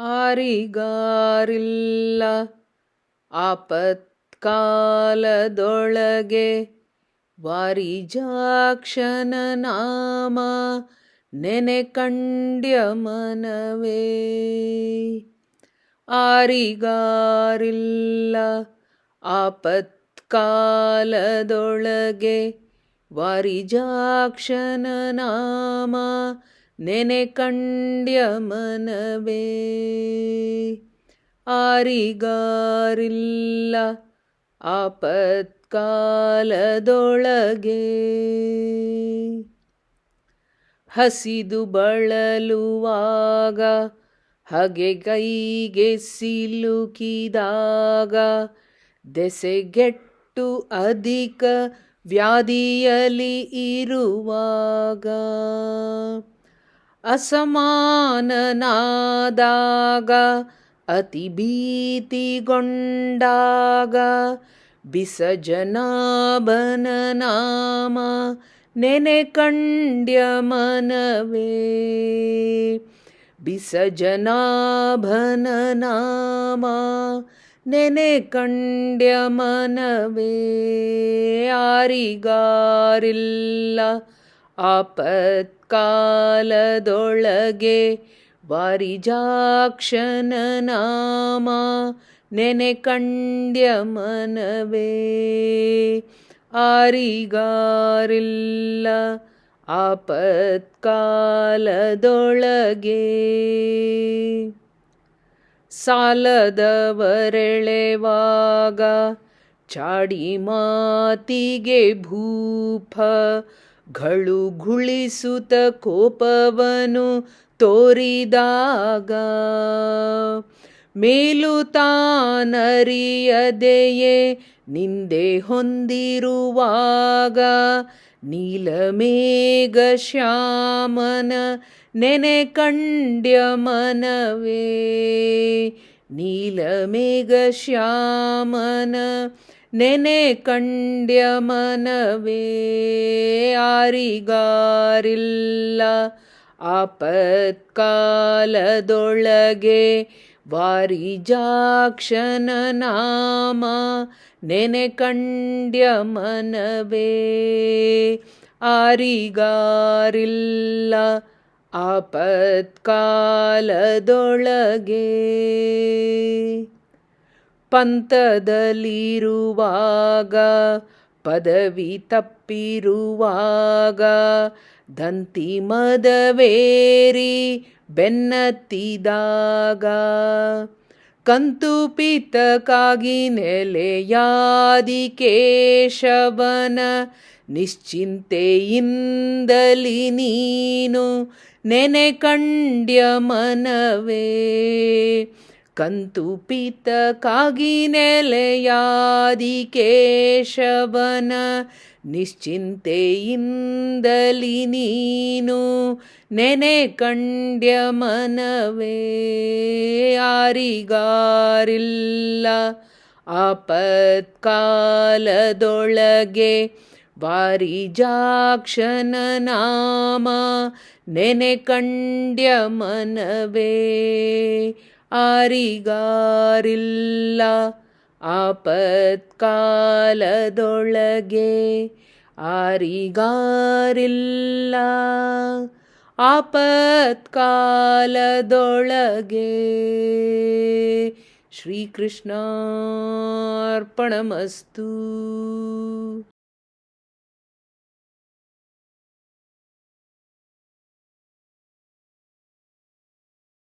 ಆರಿಗಾರಿಲ್ಲ. ಆಪತ್ಕಾಲದೊಳಗೆ ವಾರಿಜಾಕ್ಷನ ನಾಮ ನೆನೆ ಕಂಡ್ಯ ಮನವೇ. ಆರಿಗಾರಿಲ್ಲ. ಆಪತ್ಕಾಲದೊಳಗೆ ವಾರಿಜಾಕ್ಷನ ನಾಮ ನೆನೆ ಕಂಡ್ಯ ಮನವೇ. ಆರಿಗಾರಿಲ್ಲ ಆಪತ್ಕಾಲದೊಳಗೆ. ಹಸಿದು ಬಳಲುವಾಗ ಹಗೆ ಕೈಗೆ ಸಿಲುಕಿದಾಗ ದೆಸೆಗೆಟ್ಟು ಅಧಿಕ ವ್ಯಾಧಿಯಲ್ಲಿ ಇರುವಾಗ. ಅಸಮಾನನಾದಾಗ ಅತಿ ಭೀತಿಗೊಂಡಾಗ ಬಿಸಜನಾಭನ ನಾಮ ನೆನೆ ಕಂಡ್ಯ ಮನವೇ. ಬಿಸಜನಾಭನ ನಾಮ ನೆನೆ ಕಂಡ್ಯ ಮನವೇ. ಯಾರಿಗಾರಿಲ್ಲ ಆಪತ್ಕಾಲದೊಳಗೆ ವಾರಿಜಾಕ್ಷನ ನಾಮ ನೆನೆ ಕಂಡ್ಯ ಮನವೇ. ಆರಿಗಾರಿಲ್ಲ ಆಪತ್ಕಾಲದೊಳಗೆ. ಸಾಲದವರೆಳೆವಾಗ ಚಾಡಿ ಮಾತಿಗೆ ಭೂಪ ಗಳು ಘುಳಿಸುತ ಕೋಪವನು ತೋರಿದಾಗ. ಮೇಲು ತಾನರಿಯದೆಯೇ ನಿಂದೆ ಹೊಂದಿರುವಾಗ. ನೀಲಮೇಘ ಶ್ಯಾಮನ ನೆನೆ ಕಂಡ್ಯ ಮನವೇ. ನೀಲಮೇಘ ಶ್ಯಾಮನ ನೆನೆ ಕಂಡ್ಯ ಮನವೇ ಆರಿಗಾರಿಲ್ಲ. ಆಪತ್ಕಾಲದೊಳಗೆ ವಾರಿಜಾಕ್ಷನ ನಾಮ ನೆನೆ ಕಂಡ್ಯ ಮನವೇ ಆರಿಗಾರಿಲ್ಲ. ಆಪತ್ಕಾಲದೊಳಗೆ ಪಂಥದಲ್ಲಿರುವಾಗ, ಪದವಿ ತಪ್ಪಿರುವಾಗ, ದಂತಿ ಮದವೇರಿ ಬೆನ್ನತ್ತಿದಾಗ, ಕಂತು ಪಿತಕ್ಕಾಗಿ ನೆಲೆಯಾದಿ ಕೇಶವನ ನಿಶ್ಚಿಂತೆಯಿಂದಲಿ ನೀನು ನೆನೆ ಕಂಡ್ಯ ಮನವೇ. ಕಂತು ಪಿತಕ್ಕಾಗಿ ನೆಲೆಯಾದಿ ಕೇಶವನ, ನಿಶ್ಚಿಂತೆಯಿಂದಲಿ ನೀನು ನೆನೆ ಕಂಡ್ಯ ಮನವೇ ಯಾರಿಗಾರಿಲ್ಲ. ಆಪತ್ಕಾಲದೊಳಗೆ ವಾರಿಜಾಕ್ಷನ ನಾಮ ನೆನೆ ಕಂಡ್ಯ ಮನವೇ ಆರಿಗಾರಿಲ್ಲ. ಆಪತ್ಕಾಲದೊಳಗೆ ಆರಿಗಾರಿಲ್ಲ. ಆಪತ್ಕಾಲದೊಳಗೆ ಶ್ರೀಕೃಷ್ಣಾರ್ಪಣಮಸ್ತು.